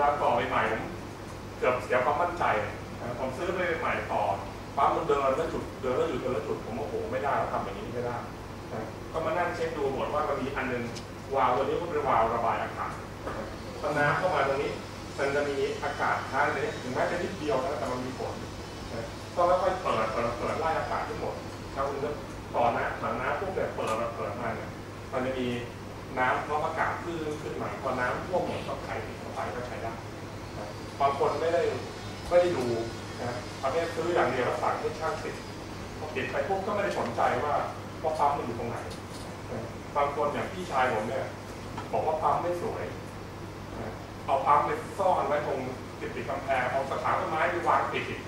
ลาต่อใหม่ๆผมเกือบเสียความมั่นใจผมซื้อไปใหม่ต่อปั๊มมันเดินแล้วจุดเดินแล้วหยุดเดินแล้วจุดผมโอ้โหไม่ได้แล้วทำอย่างนี้ไม่ได้ก็มานั่งเช็คดูหมดว่ามันมีอันหนึงวาล์วตัวนี้ก็เป็นวาล์วระบายอากาศตอนน้ำเข้ามาตรงนี้มันจะมีอากาศค้างในนี้ถึงแม้จะนิดเดียวนะแต่ ดียวแล้วสั่งให้ช่างติดพอติดไปปุ๊บก็ไม่ได้สนใจว่าว่าปั๊มมันอยู่ตรงไหนบางคนอย่างพี่ชายผมเนี่ย บอกว่าปั๊มไม่สวยเอาปั๊มไปซ่อนไว้ตรงติดติดกำแพงเอากระถางต้นไม้ไปวางติดอีก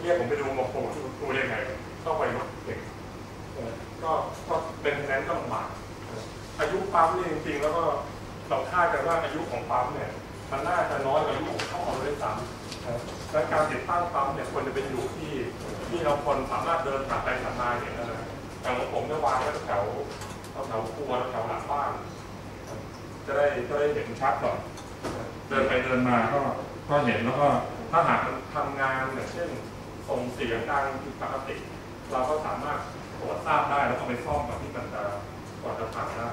เรียกผมไปดูมาโผล่ที่ดูได้ไงต้องไปรถเก่งเออก็ก็เป็นนั้นก็ลำบากเอออายุปั๊มนี่จริงๆแล้วก็เราคาดกันว่าอายุของปั๊มเนี่ย มันน่าจะน้อยกว่าอายุของท่อเราด้วยซ้ำและการติดตั้งปั๊มเนี่ยควรจะเป็นอยู่ที่ที่เราคนสามารถเดินผ่านไปผ่านมาเห็นนะอย่างของผมเนี่ยวางไว้แถวแถวครัวแถวหลังบ้าน จะได้จะได้เห็นชัดหน่อยเดินไปเดินมาก็ก็เห็นแล้วก็ถ้าหากมันทำงานอย่างเช่นส่งเสียงดังผิดปกติ เราก็สามารถตรวจทราบได้แล้วก็ไปซ่อมกับที่มันจะก่อนจะผ่านได้นะ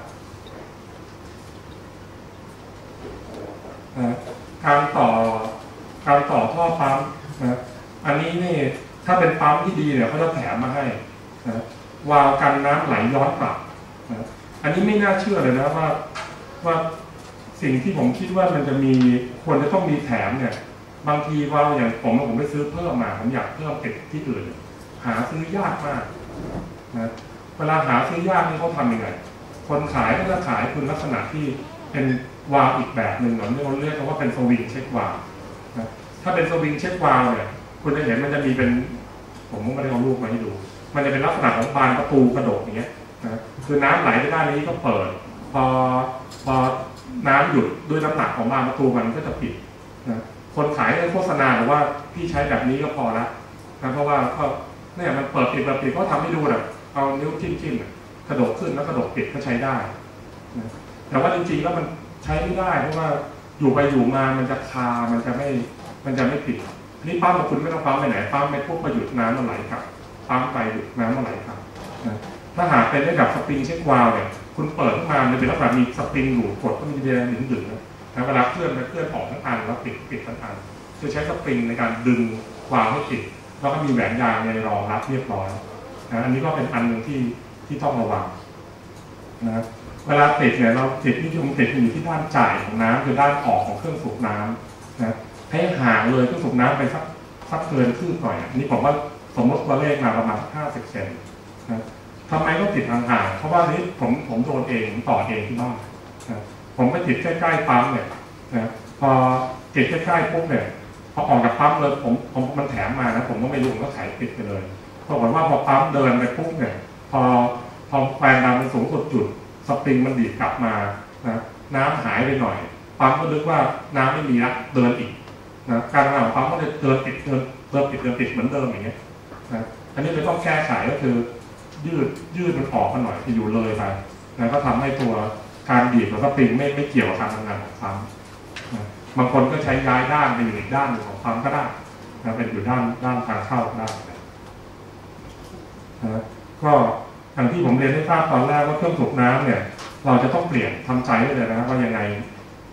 การต่อการต่อท่อปั๊มนะอันนี้นี่ถ้าเป็นปั๊มที่ดีเนี่ยเขาจะแถมมาให้นะวาล์วกันน้ำไหลย้อนกลับนะอันนี้ไม่น่าเชื่อเลยนะว่าว่าสิ่งที่ผมคิดว่ามันจะมีควรจะต้องมีแถมเนี่ย บางทีเราอย่างผมผมไปซื้อเพิ่มมาผมอยากเพิ่มติดที่อื่น หาซื้อยากมากนะเวลาหาซื้อยากนี่เขาทำยังไงคนขายก็จะขายคุณลักษณะที่เป็น วาล์วอีกแบบหนึ่งเหมือนที่เขาเรียกว่าเป็นสวิงเช็ควาล์วนะถ้าเป็นสวิงเช็ควาล์วเนี่ยคุณจะเห็นมันจะมีเป็น ผมไม่ได้เอารูปมาให้ดู มันจะเป็นลักษณะของบานประตูกระดกอย่างเงี้ยนะคือน้ำไหลไปด้านนี้ก็เปิด พอพอน้ำหยุดด้วยน้ำหนักของบานประตูมันก็จะปิดนะคนขายโฆษณาบอว่าพี่ใช้แบบนี้ก็พอละนะเพราะว่าก็เนี่ยมันเปิดปิดเปิดปิดก็ทำให้ดูแบบเอานิ้วจิ้มจิ้มๆกระโดกขึ้นแล้วกระโดกปิดก็ใช้ได้นะแต่ว่าจริงๆแล้วมัน ใช้ไม่ได้เพราะว่าอยู่ไปอยู่มามันจะคา มันจะไม่ มันจะไม่ปิดอันนี้ปั๊มของคุณไม่ต้องปั๊มไปไหนปั๊มไปพวกประหยุดน้ำมันไหลกลับปั๊มไปหยุดน้ำมันไหลกลับนะถ้าหากเป็นระดับสปริงเช็ควาล์วเนี่ยคุณเปิดขึ้นมามันเป็นลักษณะมีสปริงอยู่กดก็มีเดียหนึ่งหนึ่งนะนะเวลาเคลื่อนไปเคลื่อนออกทั้งอันแล้วปิดปิดทั้งอันคือใช้สปริงในการดึงวาล์วให้ปิดแล้วก็มีแหวนยางในรองรับเรียบร้อยนะอันนี้ก็เป็นอันหนึ่งที่ที่ต้องระวังนะ เวลาติดเนี่ยเราติดที่ที่ผมติดอยู่ที่ด้านจ่ายของน้ำคือด้านออกของเครื่องสูบน้ำนะให้ห่างเลยเครื่องสูบน้ำไปสักสักเกินครึ่งหน่อยอันนี้ผมว่าสมมติตัวเลขมาประมาณห้าสิบเซนนะทำไมต้องติดห่างๆเพราะว่านี้ผมผมโดนเองต่อเองที่บ้านนะผมไปติดใกล้ๆปั๊มเนี่ยนะพอติดใกล้ๆปุ๊บเนี่ยพอออกจากปั๊มเลยผมผมมันแถมมานะผมก็ไม่รู้ก็ขายปิดไปเลยปรากฏว่าพอปั๊มเดินไปปุ๊บเนี่ย พอพอแรงดันมันสูงสุดจุด สปริงมันดีดกลับมานะน้ำหายไปหน่อยปั๊มก็นึกว่าน้ำไม่มีละเดินอีกนะการทำงานของปั๊มก็เลยเดินติดเดินเดินติดเดินติดเหมือนเดิมอย่างเงี้ยนะอันนี้เลยต้องแก้ไขก็คือ ยืดยืดมันออกมาหน่อยที่อยู่เลยไปนะก็ทำให้ตัวการดีดของสปริงไม่ไม่เกี่ยวกับการทำงานของปั๊มนะบางคนก็ใช้ย้ายด้านไปอยู่อีกด้านหนึ่งของปั๊มก็ได้นะเป็นอยู่ด้านด้านทางเข้าได้นะก็ อย่างที่ผมเรียนให้ทราบตอนแรกว่าเครื่องสูบน้ำเนี่ย เราจะต้องเปลี่ยนทำใจไว้เลยนะว่ายังไง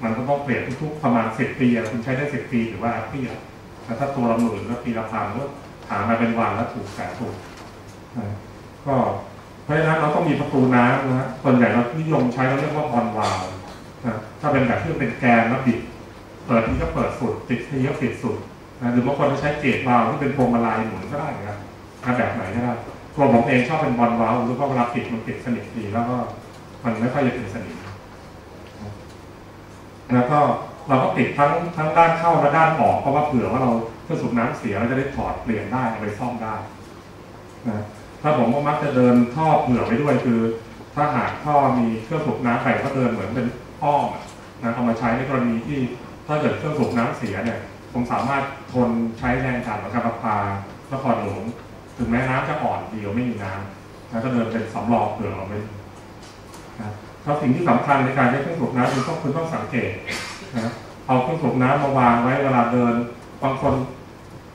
มันก็ต้องเปลี่ยนทุกๆประมาณสิบปีคุณใช้ได้สิบปีหรือว่าแฮปปี้อะแล้วถ้าตัวละหมื่นก็ปีละพันก็หามาเป็นวันแล้วถูกแสนถูกก็เพราะฉะนั้นเราต้องมีประตูน้ำนะฮะส่วนใหญ่เรานิยมใช้เราเรียกว่าออนวาลนะถ้าเป็นแบบที่เป็นแกนแล้วบิดเปิดที่ก็เปิดสุดปิดที่ก็ปิดสุดนะหรือบางคนจะใช้เกจวาลที่เป็นพวงมาลัยหมุนก็ได้นะแบบไหนก็ได้ ตัวผมเองชอบเป็นบอลวาลวรือว่าเวลาปิดมันปิดสนิทดีแล้วก็มันไม่ค่อยจะปิดสนิทแล้วก็เราก็ปิดทั้งทั้งด้านเข้าและด้านออกเพราะว่าเผื่อว่าเราเครื่องสูบน้ำเสียเราจะได้ถอดเปลี่ยนได้เอาไปซ่อมได้นะถ้าผมก็มักจะเดินท่อเผื่อไว้ด้วยคือ ถ้าหากท่อมีเครื่องสูบน้ำไปก็เดินเหมือนเป็นอ้อมนะเอามาใช้ในกรณีที่ถ้าเกิดเครื่องสูบน้ำเสียเนี่ยผมสามารถทนใช้แรงดันของการประปานครหลวง ถึงแม้น้ำจะอ่อนเดียวไม่มีน้ำนะก็เดินเป็นสำรองเผื่อเอาไว้นะแล้วสิ่งที่สำคัญในการใช้เครื่องสูบน้ำคือต้องคุณต้องสังเกตนะเอาเครื่องสูบน้ำมาวางไว้เวลาเดินบางคน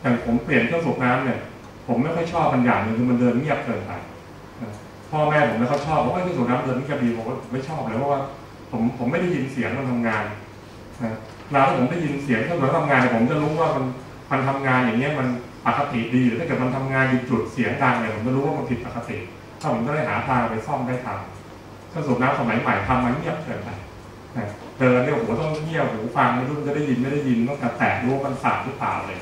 อย่างผมเปลี่ยนเครื่องสูบน้ำเนี่ยผมไม่ค่อยชอบมันอย่างหนึ่งคือมันเดินเงียบเกินไปพ่อแม่ผมไม่ค่อยชอบเพราะว่าเครื่องสูบน้ำเดินเงียบดีผมก็ไม่ชอบเลยเพราะว่าผมผมไม่ได้ยินเสียงมันทำงานนะแล้วผมได้ยินเสียงเครื่องสูบน้ำทำงานเนี่ยผมจะรู้ว่ามันมันทำงานอย่างเงี้ยมัน ปกติดีหรือถ้าเกิดมันทำงานอยู่จุดเสียงดังเนี่ยผมจะรู้ว่ามันผิดปกติ ถ้าผมจะได้หาทางไปซ่อมได้ทันเครื่องสูบน้ำสมัยใหม่ทำมันเงียบเกินไปเดินเนี่ยโอ้โหต้องเงียบหูฟังไม่รู้จะได้ยินไม่ได้ยินต้องแต่แตะรู้ว่ามันสั่นหรือเปล่าเลย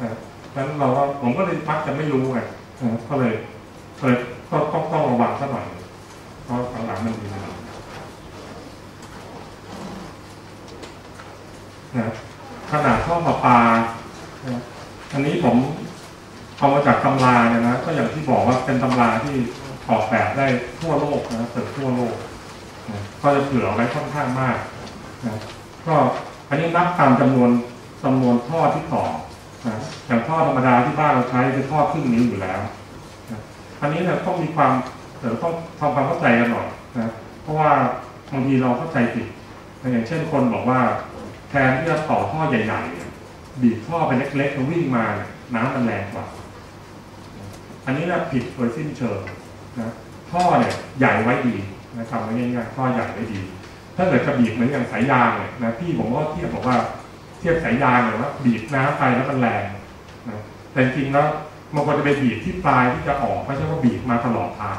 นะฉะนั้นเราก็ผมก็เลยมักจะไม่รู้ไงก็เลยก็เลยก็ต้องต้องระวังสักหน่อยเพราะหลังมันมีนะขนาดท่อประปา อันนี้ผม เอามาจากตำราเนี่ยนะก็อย่างที่บอกว่าเป็นตำราที่ออกแบบได้ทั่วโลกนะเกิดทั่วโลกนะก็จะเผื่ออาไว้ค่อนข้างมากนะก็อันนี้นับตามจำนวนจำนวนท่อที่ต่อนะอย่างท่อธรรมดาที่บ้านเราใช้คือท่อครึ่งนิ้วอยู่แล้วนะอันนี้เนี่ยต้องมีความเต้องทำความเข้าใจกันหน่อยนะเพราะว่าบางทีเราเข้าใจผิดนะอย่างเช่นคนบอกว่า แทนที่จะต่อท่อใหญ่ๆเนี่ยบีบท่อไปเล็กๆแล้ววิ่งมาน้ำมันแรงกว่า อันนี้นะผิดโดยสิ้นเชิงนะท่อเนี่ยใหญ่ไว้ดีนะทำไว้ง่ายๆท่อใหญ่ไว้ดี ถ้าเกิดจะบีบเหมือนอย่างสายยางเนี่ยนะพี่ผมก็เทียบบอกว่าเทียบสายยางเนี่ยว่าบีบน้ำไปแล้วมันแรงนะแต่จริงแล้วมันควรจะไปบีบที่ปลายที่จะออกไม่ใช่ว่าบีบมาตลอดทาง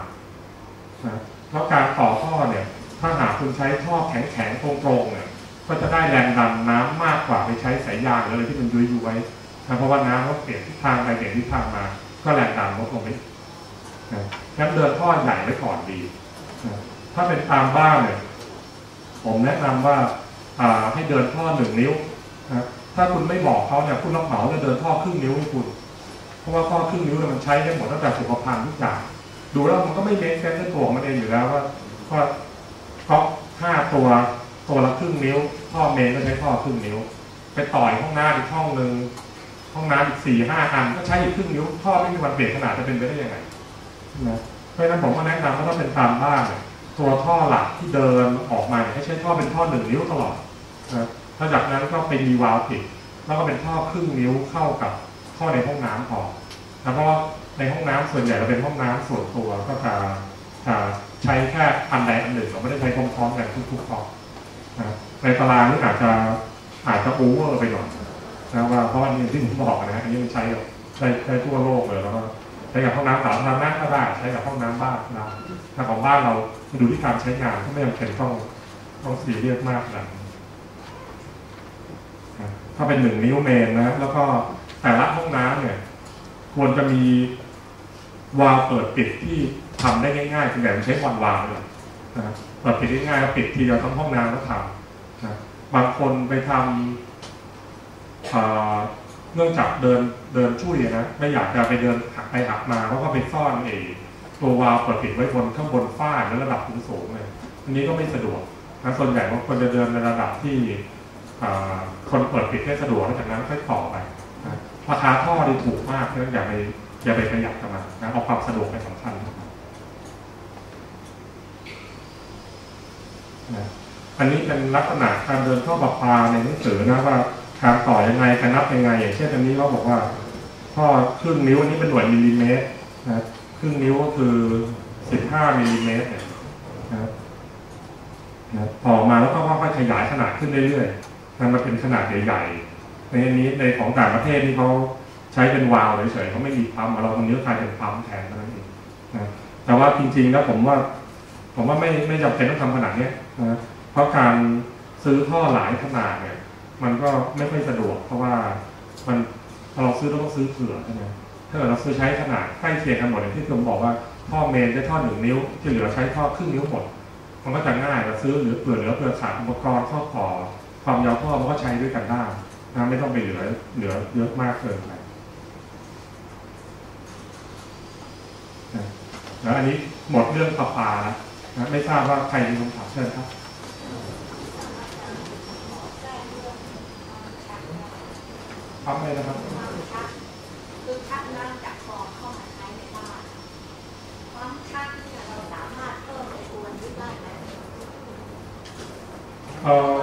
นะแล้วการต่อท่อเนี่ย ถ้าหากคุณใช้ท่อแข็งๆตรงๆเนี่ยก็จะได้แรงดันน้ำมากกว่าไปใช้สายยางเลยที่มันยุยยุยๆนะเพราะว่าน้ำเขาเปลี่ยนทิศทางไปเปลี่ยนทิศทางมา ก็แรงดันลดลงไปนะงั้นเดินท่อใหญ่ไว้ก่อนดีนะถ้าเป็นตามบ้านเนี่ย ผมแนะนำว่าอ่าให้เดินท่อหนึ่งนิ้วนะถ้าคุณไม่บอกเขาเนี่ยคุณรับเหมาจะเดินท่อครึ่งนิ้วให้คุณ เพราะว่าท่อครึ่งนิ้วเนี่ยมันใช้ได้หมดตั้งแต่สุขภัณฑ์ทุกอย่างดูแล้วมันก็ไม่เมคเซนส์ในตัวมันเองอยู่แล้วว่าว่าก๊อกห้าตัวตัวละครึ่งนิ้วท่อเมนก็ใช้ท่อครึ่งนิ้ว ไปต่อยห้องหน้ำอีกห้องหนึ่ง ห้องน้ำอีกสี่ห้าอันก็ใช้อีกครึ่งนิ้วท่อไม่มีวันเปลี่ยนขนาดจะเป็นไปได้ยังไงนะเพราะฉะนั้นผมก็แนะนำว่าถ้าเป็นตามบ้านตัวท่อหลักที่เดินออกมาให้ใช้ท่อเป็นท่อหนึ่งนิ้วตลอดนะถ้าจากนั้นก็เป็นมีวาล์วปิดแล้วก็เป็นท่อครึ่งนิ้วเข้ากับท่อในห้องน้ำพอนะเพราะว่าในห้องน้ำส่วนใหญ่เราเป็นห้องน้ำส่วนตัวก็จะจะใช้แค่อันใดอันหนึ่งเราไม่ได้ใช้พร้อมๆกันทุกๆห้องนะในตารางนี่อาจจะอาจจะโอเวอร์ไปหน่อย นะว่าเพราะว่านี่ที่ผมบอกนะอันนี้มันใช้กับใช้ใช้ทั่วโลกเลยแล้วก็ใช้กับห้องน้ำสาธารณะก็ได้ใช้กับห้องน้ำบ้านนะถ้าของบ้านเราดูที่การใช้งานก็ไม่จำเป็นต้องต้องซีเรียสมากนะถ้าเป็นหนึ่งนิ้วเมนนะแล้วก็แต่ละห้องน้ำเนี่ย ควรจะมีวาล์วเปิดปิดที่ทำได้ง่ายๆส่วนใหญ่มันใช้วันวาล์วเลยนะเปิดปิดได้ง่ายก็ปิดทีเดียวทั้งห้องน้ำแล้วทำนะบางคนไปทำ เนื่องจากเดินเดินช่วยนะไม่อยากจะไปเดินหักไปหักมาเขาก็ไปซ่อนเองตัววาล์วเปิดปิดไว้บนข้างบนฝ้าหรือระดับสูงๆเลยอันนี้ก็ไม่สะดวกนะส่วนใหญ่บางคนจะเดินในระดับที่คนเปิดปิดได้สะดวกจากนั้นค่อยต่อไปราคาท่อดีถูกมากเพราะฉะนั้นอย่าไปอย่าไปประหยัดกับมันนะเอาความสะดวกเป็นสำคัญนะอันนี้เป็นลักษณะการเดินท่อประปาในหนังสือนะว่า การต่อยังไงการนับยังไง อย่างเช่นอันนี้เขาบอกว่าท่อครึ่งนิ้วอันนี้เป็นหน่วยมิลลิเมตรนะครึ่งนิ้วก็คือ 15มิลลิเมตรนี่ยนะนะต่อมาแล้วก็ค่อยๆขยายขนาดขึ้นเรื่อยๆนะมันเป็นขนาดใหญ่ๆในอันนี้ในของต่างประเทศนี่เขาใช้เป็นวาล์วเฉยๆเขาไม่มีปั๊มเราตรงนี้ก็กลายเป็นปั๊มแทนนั้นเองนะแต่ว่าจริงๆแล้วผมว่า ผมว่าไม่ไม่จำเป็นต้องทำขนาดเนี้ยนะเพราะการซื้อท่อหลายขนาดเนี่ย มันก็ไม่ค่อยสะดวก เพราะว่ามันพอเราซื้อเราต้องซื้อเผื่อใช่ไหมถ้าเกิดเราซื้อใช้ขนาดใกล้เคียงกันหมดอย่างที่ผมบอกว่าท่อเมนใช้ท่อหนึ่งนิ้ว ที่เหลือใช้ท่อครึ่งนิ้วหมดมันก็จะง่ายเราซื้อเหลือเผื่อเหลือเผื่อขาดอุปกรณ์ข้อต่อความยาวท่อมันก็ใช้ด้วยกันได้นะไม่ต้องไปเหลือเหลือเยอะมากเกินไปนะแล้วอันนี้หมดเรื่องประปาแล้วนะไม่ทราบว่าใครมีคำถามเชิญครับ ครับเลยนะครับคือชักน้ำจากคลองเข้ามาใช้ในบ้านความชักเนี่ยเราสามารถเพิ่มในตัวนี้ได้ไหมเอ่อว่าใน